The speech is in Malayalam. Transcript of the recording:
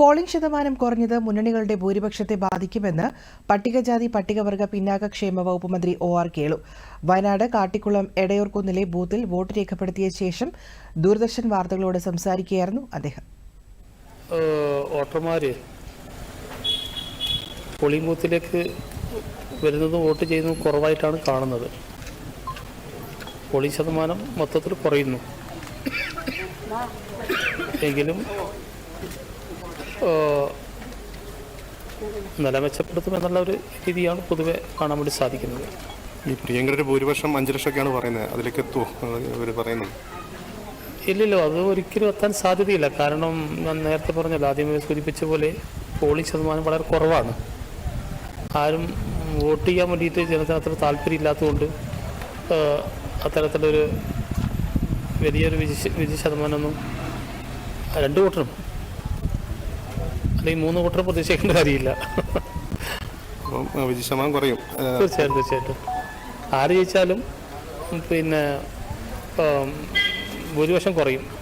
പോളിംഗ് ശതമാനം കുറഞ്ഞത് മുന്നണികളുടെ ഭൂരിപക്ഷത്തെ ബാധിക്കുമെന്ന് പട്ടികജാതി പട്ടികവർഗ പിന്നാക്ക ക്ഷേമ വകുപ്പ് മന്ത്രി ഒ ആർ കേളു. വയനാട് കാട്ടിക്കുളം എടയൂർക്കുന്നിലെ ബൂത്തിൽ വോട്ട് രേഖപ്പെടുത്തിയ ശേഷം ദൂരദർശൻ വാർത്തകളോട് സംസാരിക്കുകയായിരുന്നു അദ്ദേഹം. പോളിംഗ് ബൂത്തിലേക്ക് വരുന്നതും വോട്ട് ചെയ്യുന്നതും കുറവായിട്ടാണ് കാണുന്നത്. പോളിംഗ് ശതമാനം മൊത്തത്തിൽ കുറയുന്നു. എങ്കിലും ഏഹ്, മെച്ചപ്പെടുത്തും എന്നുള്ള ഒരു രീതിയാണ് പൊതുവെ കാണാൻ വേണ്ടി സാധിക്കുന്നത്. ഈ പ്രിയങ്കരുടെ ഭൂരിപക്ഷം അഞ്ച് ലക്ഷമൊക്കെയാണ് പറയുന്നത്. അതിലേക്ക് എത്തുമോ ഇവർ പറയുന്നത് ഇല്ലല്ലോ അത് ഒരിക്കലും എത്താൻ സാധ്യതയില്ല. കാരണം ഞാൻ നേരത്തെ പറഞ്ഞല്ലോ ആദ്യമേ സൂചിപ്പിച്ച പോലെ പോളിംഗ് ശതമാനം വളരെ കുറവാണ്. ആരും വോട്ട് ചെയ്യാൻ വേണ്ടിയിട്ട് ജനത്തിന് അത്ര താല്പര്യമില്ലാത്തതുകൊണ്ട് അത്തരത്തിലൊരു വലിയൊരു വിജയ വിജയ ശതമാനമൊന്നും രണ്ട് കൂട്ടരും അല്ലെങ്കിൽ മൂന്ന് വോട്ടർ പ്രതീക്ഷിക്കേണ്ട കാര്യമില്ല. അപ്പം ആ, വിജയ ശതമാനം കുറയും. ആ, തീർച്ചയായിട്ടും തീർച്ചയായിട്ടും. ആര് ജയിച്ചാലും പിന്നെ ഭൂരിപക്ഷം കുറയും.